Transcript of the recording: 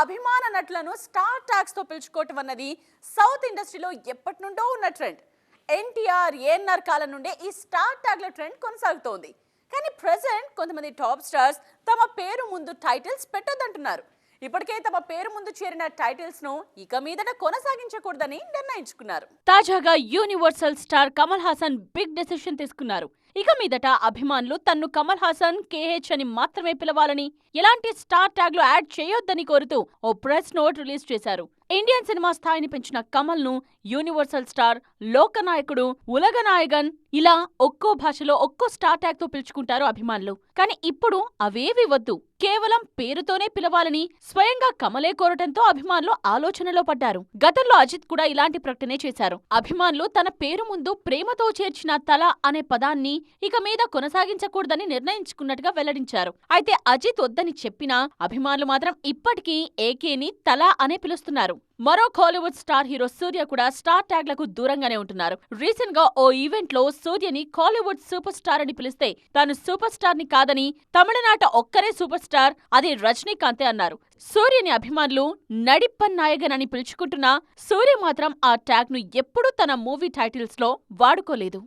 అభిమాన నటులను స్టార్ ట్యాక్స్తో పిలుచుకోవటం అన్నది సౌత్ ఇండస్ట్రీలో ఎప్పటి నుండో ఉన్న ట్రెండ్. ఎన్టీఆర్ ఏఎన్ఆర్ కాలం నుండే ఈ స్టార్ ట్యాగ్ల ట్రెండ్ కొనసాగుతోంది. కానీ ప్రెసెంట్ కొంతమంది టాప్ స్టార్స్ తమ పేరు ముందు టైటిల్స్ పెట్టొద్దంటున్నారు. ఇప్పటికే తమ పేరు ముందు చేరిన టైటిల్స్ను ఇక మీదట కొనసాగించకూడదని నిర్ణయించుకున్నారు. తాజాగా universal star Kamal Haasan big decision తీసుకున్నారు. ఇక మీదట అభిమానులు తన్ను కమల్ హాసన్ కేహెచ్ అని మాత్రమే పిలవాలని ఎలాంటి స్టార్ ట్యాగ్లు యాడ్ చేయొద్దని కోరుతూ ఓ ప్రెస్ నోట్ రిలీజ్ చేశారు. ఇండియన్ సినిమా స్థాయిని పెంచిన కమల్ను యూనివర్సల్ స్టార్ లోకనాయకుడు ఉలగనాయగన్ ఇలా ఒక్కో భాషలో ఒక్కో స్టార్ ట్యాగ్తో పిలుచుకుంటారు అభిమానులు. కానీ ఇప్పుడు అవేవి వద్దు. కేవలం పేరుతోనే పిలవాలని స్వయంగా కమలే కోరటంతో అభిమానులు ఆలోచనలో పడ్డారు. గతంలో అజిత్ కూడా ఇలాంటి ప్రకటనే చేశారు. అభిమానులు తన పేరు ముందు ప్రేమతో చేర్చిన తల అనే పదాన్ని ఇక మీద కొనసాగించకూడదని నిర్ణయించుకున్నట్టుగా వెల్లడించారు. అయితే అజిత్ వద్దని చెప్పినా అభిమానులు మాత్రం ఇప్పటికీ ఏకేని తల అనే పిలుస్తున్నారు. మరో కాలీవుడ్ స్టార్ హీరో సూర్య కూడా స్టార్ ట్యాగ్లకు దూరంగానే ఉంటున్నారు. రీసెంట్గా ఓ ఈవెంట్లో సూర్యని కాలీవుడ్ సూపర్ స్టార్ అని పిలిస్తే తాను సూపర్ స్టార్ని కాదని తమిళనాట ఒక్కరే సూపర్ స్టార్ అది రజనీకాంతే అన్నారు. సూర్యని అభిమానులు నడిప్పన్ నాయగన్ అని పిలుచుకుంటున్నా సూర్య మాత్రం ఆ ట్యాగ్ను ఎప్పుడూ తన మూవీ టైటిల్స్లో వాడుకోలేదు.